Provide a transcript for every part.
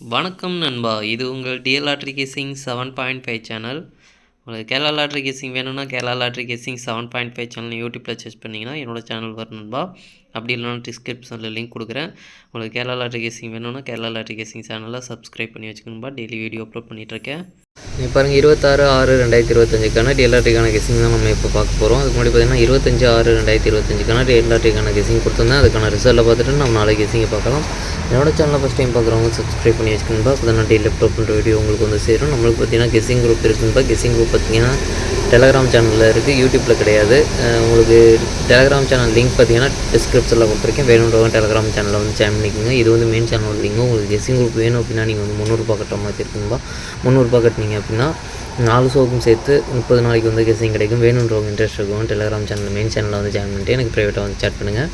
வணக்கம் நண்பா. இது உங்கள் DL lottery guessing seven point five channel. உங்களுக்கு கேரளா லாட்ரி கேசிங் வேணும்னா Kerala lottery guessing seven point five channel யூடியூப்பில் சர்ச் பண்ணிங்கன்னா என்னோட சேனல் வரும் நண்பா. அப்படி இல்லைனா டிஸ்கிரிப்ஷனில் லிங்க் கொடுக்குறேன். உங்களுக்கு கேரளா லாட்ரி கேசிங் வேணும்னா கேரளா லாட்ரி கேசிங் சேனலை சப்ஸ்கிரைப் பண்ணி வச்சுக்கணும்பா டெய்லி வீடியோ அப்லோட் பண்ணிகிட்ருக்கேன் இப்போ பாருங்கள் இருபத்தாறு ஆறு ரெண்டாயிரத்தி இருபத்தஞ்சுக்கான டிஎல்ஆர்டிக்கான கெஸிங் தான் நம்ம இப்போ பார்க்க போகிறோம் அதுக்கு முன்னாடி பார்த்தீங்கன்னா இருபத்தஞ்சு ஆறு ரெண்டாயிரத்தி இருபத்தஞ்சுக்கான டிஎல்ஆர்டிக்கான கெசிங் கொடுத்துருந்தேன். அதுக்கான ரிசல்ட்டில் பார்த்துட்டு நம்ம நாளைக்கு கெஸிங்கை பார்க்கலாம். என்னோட சேனலை ஃபஸ்ட் டைம் பார்க்குறவங்க சப்ஸ்கிரைப் பண்ணி வச்சுக்கணும்பா அப்போ தான் டெய்லி லேப்டாப் பண்ணுற வீடியோ உங்களுக்கு வந்து சேரும். நம்மளுக்கு பார்த்தீங்கன்னா கெஸிங் குரூப் இருக்குதுப்பா கெஸிங் குரூப் பார்த்தீங்கன்னா டெலகிராம் சேனலில் இருக்குது யூடியூப்பில் கிடையாது. உங்களுக்கு டெலகிராம் சேனல் லிங்க் பார்த்தீங்கன்னா டிஸ்கிரிப்ஷனில் கொடுத்துருக்கேன். வேணுன்றவங்க டெலகிராம் சேனலில் வந்து ஜாயின் பண்ணிக்கோங்க. இது வந்து மெயின் சேனல் லிங்க் உங்களுக்கு கெஸிங் குரூப் வேணும் அப்படின்னா நீங்கள் வந்து முந்நூறுபா கட்டுற மாதிரி இருக்கும்பா முந்நூறுபா கட்டினீங்க அப்படின்னா நாலு ஷோக்கும் சேர்த்து முப்பது நாளைக்கு வந்து கெஸிங் கிடைக்கும். வேணுன்றவங்க இன்ட்ரெஸ்ட் இருக்கும் டெலகிராம் சேனல் மெயின் சேனலில் வந்து ஜாயின் பண்ணிட்டு எனக்கு ப்ரைவேட்டாக வந்து சேட் பண்ணுங்கள்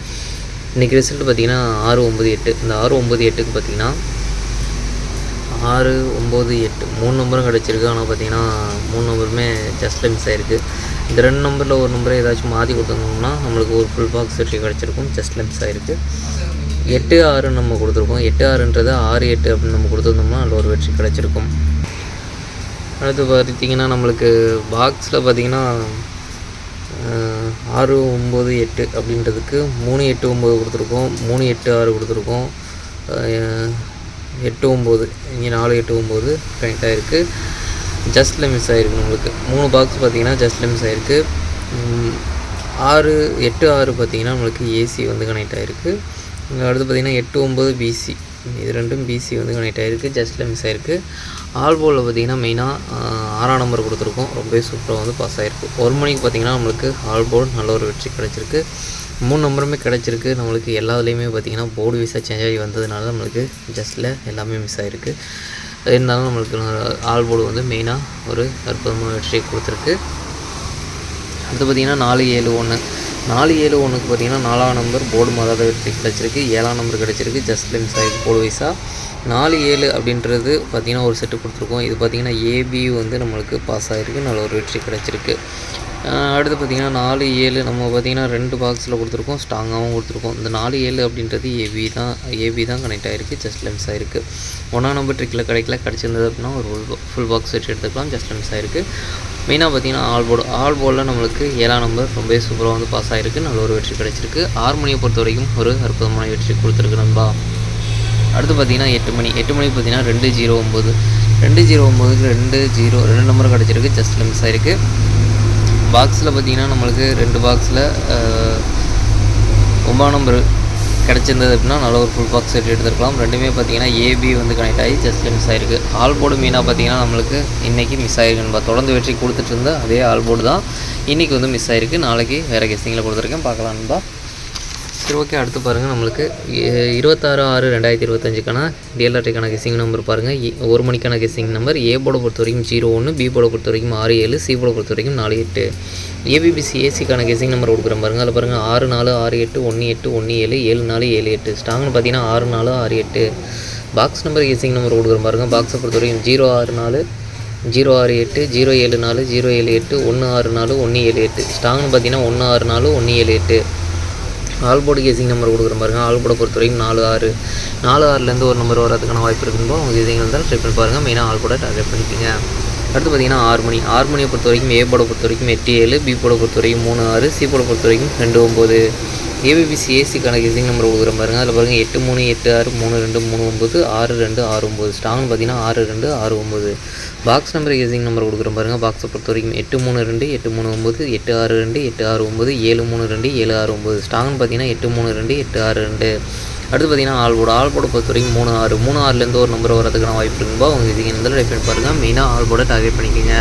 இன்றைக்கி ரிசல்ட் பார்த்திங்கன்னா ஆறு ஒம்பது எட்டு. இந்த ஆறு ஒம்பது எட்டுக்கு பார்த்தீங்கன்னா ஆறு ஒம்பது எட்டு. மூணு நம்பரும் கிடச்சிருக்கு. ஆனால் பார்த்தீங்கன்னா மூணு நம்பருமே ஜஸ்ட்டில் மிஸ் ஆகிருக்கு இந்த ரெண்டு நம்பரில் ஒரு நம்பரை ஏதாச்சும் மாற்றி கொடுத்துருந்தோம்னா நம்மளுக்கு ஒரு ஃபுல் பாக்ஸ் வெற்றி கிடச்சிருக்கும். ஜஸ்ட்டில் மிஸ் ஆகிருக்கு எட்டு ஆறு நம்ம கொடுத்துருக்கோம். எட்டு ஆறுன்றது ஆறு எட்டு அப்படின்னு நம்ம கொடுத்துருந்தோம்னா அதில் ஒரு வெற்றி கிடச்சிருக்கும். அடுத்து பார்த்தீங்கன்னா நம்மளுக்கு பாக்ஸில் பார்த்தீங்கன்னா ஆறு ஒம்பது எட்டு அப்படின்றதுக்கு மூணு எட்டு ஒம்பது கொடுத்துருக்கோம். மூணு எட்டு ஆறு கொடுத்துருக்கோம். எட்டு ஒம்பது இங்கே நாலு எட்டு ஒம்பது கனெக்ட் ஆகிருக்கு ஜஸ்ட்டில் மிஸ் ஆகிருக்கு நம்மளுக்கு. மூணு பாக்ஸ் பார்த்தீங்கன்னா ஜஸ்ட்டில் மிஸ் ஆகிருக்கு ஆறு எட்டு ஆறு பார்த்திங்கன்னா நம்மளுக்கு ஏசி வந்து கனெக்ட் ஆகிருக்கு அடுத்து பார்த்தீங்கன்னா எட்டு ஒம்பது பிசி இது ரெண்டும் பிசி வந்து கனெக்ட் ஆகிருக்கு ஜஸ்ட்டில் மிஸ் ஆகிருக்கு ஆல் போலில் பார்த்தீங்கன்னா மெயினாக ஆறாம் நம்பர் கொடுத்துருக்கோம். ரொம்பவே சூப்பராக வந்து பாஸ் ஆகிருக்கு ஒரு மணிக்கு பார்த்தீங்கன்னா நம்மளுக்கு ஆல் போர்டு நல்ல ஒரு வெற்றி கிடச்சிருக்கு. மூணு நம்பருமே கிடச்சிருக்கு. நம்மளுக்கு எல்லாத்துலேயுமே பார்த்தீங்கன்னா போர்டு வீஸாக சேஞ்ச் ஆகி வந்ததுனால நம்மளுக்கு ஜஸ்ட்டில் எல்லாமே மிஸ் ஆகிருக்கு இருந்தாலும் நம்மளுக்கு ஆல் போர்டு வந்து மெயினாக ஒரு அற்புதமான வெற்றியை கொடுத்துருக்கு. அடுத்து பார்த்தீங்கன்னா நாலு ஏழு ஒன்று நாலு ஏழு ஒன்றுக்கு பார்த்தீங்கன்னா நாலாம் நம்பர் போர்டு மாதாத வெற்றி கிடச்சிருக்கு. ஏழாம் நம்பர் கிடச்சிருக்கு. ஜஸ்ட் மிஸ் ஆகிருக்கு போர்டு வைஸாக நாலு ஏழு அப்படின்றது பார்த்திங்கன்னா ஒரு செட்டு கொடுத்துருக்கோம். இது பார்த்தீங்கன்னா ஏபி வந்து நம்மளுக்கு பாஸ் ஆகிருக்கு நல்ல ஒரு வெற்றி கிடச்சிருக்கு. அடுத்து பார்த்தீங்கன்னா நாலு ஏழு நம்ம பார்த்தீங்கன்னா ரெண்டு பாக்ஸில் கொடுத்துருக்கோம். ஸ்ட்ராங்காகவும் கொடுத்துருக்கோம். இந்த நாலு ஏழு அப்படின்றது ஏபி தான் ஏபி தான் கனெக்ட் ஆகிருக்கு ஜஸ்ட் லெம்ஸ் ஆகிருக்கு ஒன்றாம் நம்பர் ட்ரிக்கில் கிடைக்கல. கிடச்சிருந்தது அப்படின்னா ஒரு ஃபுல் பாக்ஸ் வச்சு எடுத்துக்கலாம். ஜஸ்ட் லெம்ஸ் ஆகிருக்கு மெயினாக பார்த்தீங்கன்னா ஆல் போர்டு ஆல் போர்டில் நம்மளுக்கு ஏழாம் நம்பர் ரொம்பவே சூப்பராக வந்து பாஸ் ஆகிருக்கு நல்ல ஒரு வெற்றி கிடச்சிருக்கு. ஆறு மணியை பொறுத்த வரைக்கும் ஒரு அற்புதமான வெற்றி கொடுத்துருக்கு நண்பா. அடுத்து பார்த்தீங்கன்னா எட்டு மணி எட்டு மணிக்கு பார்த்தீங்கன்னா ரெண்டு ஜீரோ ஒம்பது ரெண்டு ஜீரோ ஒம்பதுக்கு ரெண்டு ஜீரோ ரெண்டு நம்பர் கிடச்சிருக்கு. ஜஸ்ட்டில் மிஸ் ஆகிருக்கு பாக்ஸில் பார்த்தீங்கன்னா நம்மளுக்கு ரெண்டு பாக்ஸில் ஒம்பதாம் நம்பர் கிடச்சிருந்தது அப்படின்னா நல்ல ஒரு ஃபுல் பாக்ஸ் செட் எடுத்துருக்கலாம். ரெண்டுமே பார்த்தீங்கன்னா ஏபி வந்து கனெக்ட் ஆகி ஜஸ்ட் மிஸ் ஆகிருக்கு ஆல் போர்டு மீனாக பார்த்தீங்கன்னா நம்மளுக்கு இன்றைக்கி மிஸ் ஆகிருக்கு நம்ம தொடர்ந்து வெற்றி கொடுத்துட்டு இருந்த அதே ஆல் போர்டு தான். இன்றைக்கி வந்து மிஸ் ஆயிருக்கு. நாளைக்கு வேறு கெஸ்டிங்கில் கொடுத்துருக்கேன். பார்க்கலாம் நண்பா. சரி ஓகே அடுத்து பாருங்கள் நம்மளுக்கு. இருபத்தாறு ஆறு ரெண்டாயிரத்தி இருபத்தஞ்சுக்கான டிஎல்ஆர்டிக்கான கெஸிங் நம்பர் பாருங்கள் ஒரு மணிக்கான கெஸிங் நம்பர் ஏ போட பொறுத்த வரைக்கும் ஜீரோ ஒன்று பி போட பொறுத்த வரைக்கும் ஆறு ஏழு சி போட பொறுத்த வரைக்கும் நாலு எட்டு. ஏபிபிசி ஏசிக்கான கெஸிங் நம்பர் கொடுக்குறேன் பாருங்கள் அதில் பாருங்கள் ஆறு நாலு ஆறு எட்டு ஒன்று எட்டு ஒன்று ஏழு ஏழு நாலு ஏழு எட்டு. ஸ்ட்ராங்னு பார்த்தீங்கன்னா ஆறு நாலு ஆறு எட்டு. பாக்ஸ் நம்பர் கெஸிங் நம்பர் கொடுக்குறேன் பாருங்கள் பாக்ஸை பொறுத்த வரைக்கும் ஜீரோ ஆறு நாலு ஜீரோ ஆறு எட்டு ஜீரோ ஏழு நாலு ஜீரோ ஏழு எட்டு ஒன்று ஆறு நாலு ஒன்று ஏழு எட்டு. ஸ்ட்ராங்னு பார்த்தீங்கன்னா ஒன்று ஆறு நாலு ஒன்று ஏழு எட்டு. ஆல்போர்டு கேசிங் நம்பர் கொடுக்குற பாருங்க ஆல் பொறுத்த வரைக்கும் நாலு ஆறு நாலு ஆறுலேருந்து ஒரு நம்பர் வரதுக்கான வாய்ப்பு இருக்கும்போது அவங்க கேசிங் இருந்தால் ட்ரை பண்ணி பாருங்கள் மெயினாக ஆல்போர்டை ட்ரை டார்கெட் பண்ணிக்கோங்க. அடுத்து பார்த்தீங்கன்னா ஆறு மணி. ஆறு மணியை பொறுத்த வரைக்கும் ஏ போட பொறுத்த வரைக்கும் எட்டு ஏழு பி போட பொறுத்த வரைக்கும் மூணு ஆறு சி போட பொறுத்த வரைக்கும் ரெண்டு ஒம்பது ஏபிபிசி ஏசி கணக்கு இசிங் நம்பர் கொடுக்குற பாருங்க. அதில் பாருங்கள் எட்டு மூணு எட்டு ஆறு மூணு ரெண்டு மூணு ஒம்பது ஆறு ரெண்டு ஆறு ஒம்பது ஸ்ட்ராங்னு பார்த்தீங்கன்னா ஆறு ரெண்டு ஆறு ஒம்பது பாக்ஸ் நம்பர் கேசிங் நம்பர் கொடுக்குற பாருங்க. பாக்ஸை பொறுத்த வரைக்கும் எட்டு மூணு ரெண்டு எட்டு மூணு ஒம்பது எட்டு ஆறு ரெண்டு எட்டு ஆறு ஒம்பது ஏழு மூணு ரெண்டு ஏழு ஆறு ஒம்பது ஸ்ட்ராங்னு பார்த்தீங்கன்னா எட்டு மூணு ரெண்டு எட்டு ஆறு ரெண்டு. அடுத்து பார்த்தீங்கன்னா ஆல் போர்டு பொறுத்த வரைக்கும் மூணு ஆறு மூணு ஆறுலேருந்து ஒரு நம்பர் வரதுக்கான வாய்ப்பு இருக்கும்போது அவங்க இதுக்கு எந்த ட்ரை பாருங்கள் மெயினாக ஆல் டார்கெட் பண்ணிக்கோங்க.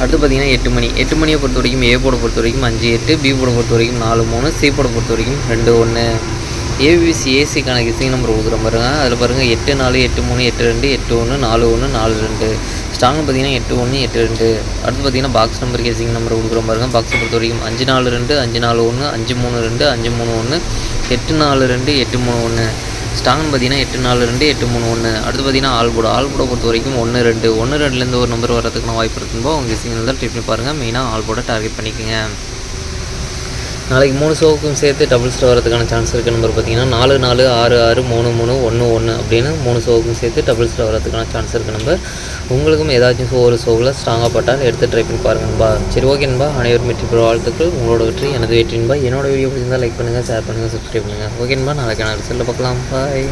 அடுத்து பார்த்தீங்கன்னா எட்டு மணி எட்டு மணியை பொறுத்த வரைக்கும் ஏ போட பொறுத்த வரைக்கும் அஞ்சு எட்டு பி போட பொறுத்த வரைக்கும் நாலு மூணு சி போட பொறுத்த வரைக்கும் ரெண்டு ஒன்று ஏபிசி ஏசிக்கான கிசிங் நம்பர் கொடுக்குற பாருங்க அதில் பாருங்கள் எட்டு நாலு எட்டு மூணு எட்டு ரெண்டு எட்டு ஒன்று நாலு ஒன்று நாலு ரெண்டு. ஸ்ட்ராங்கு பார்த்தீங்கன்னா எட்டு ஒன்று எட்டு ரெண்டு. அடுத்து பார்த்தீங்கன்னா பாக்ஸ் நம்பர் கேசிங் நம்பர் கொடுக்குற பாருங்க பாக்ஸை பொறுத்த வரைக்கும் அஞ்சு நாலு ரெண்டு அஞ்சு நாலு ஒன்று அஞ்சு மூணு ரெண்டு அஞ்சு மூணு ஒன்று எட்டு நாலு ரெண்டு எட்டு மூணு ஒன்று ஸ்ட்ராங்னு பார்த்தீங்கன்னா எட்டு நாலு ரெண்டு எட்டு மூணு ஒன்று அடுத்து பார்த்தீங்கன்னா ஆல்போட ஆல்போட பொறுத்த வரைக்கும் ஒன்று ரெண்டு. ஒன்று ரெண்டுலேருந்து ஒரு நம்பர் வரதுக்கான வாய்ப்பு இருக்கும்போது உங்கள் சிக்னல் தான் ட்ரிப் பண்ணி பாருங்கள் மெயினாக ஆல்போட டார்கெட் பண்ணிக்கோங்க. நாளைக்கு மூணு ஷோவுக்கும் சேர்த்து டபுள் ஸ்டார் வரதுக்கான சான்ஸ் இருக்குது நம்பர் பார்த்தீங்கன்னா நாலு நாலு ஆறு ஆறு மூணு மூணு ஒன்று ஒன்று அப்படின்னு மூணு ஷோவுக்கும் சேர்த்து டபுள் ஸ்டார் வரதுக்கான சான்ஸ் இருக்குது நம்பர் உங்களுக்கும் ஏதாச்சும் ஷோ ஒரு ஷோவில் ஸ்ட்ராங்காக பட்டால் எடுத்து ட்ரை பண்ணி பாருங்கப்பா சரி ஓகேன்பா அனைவரும் வெற்றி பெற வாழ்த்துக்கள். உங்களோட வெற்றி எனது வெற்றின்பா என்னோட வீடியோ பிடிச்சிருந்தால் லைக் பண்ணுங்கள் ஷேர் பண்ணுங்கள் சப்ஸ்கிரைப் பண்ணுங்கள் ஓகேன்பா நாளைக்கு நான் ரிசல்ட்டில் பார்க்கலாம். பாய்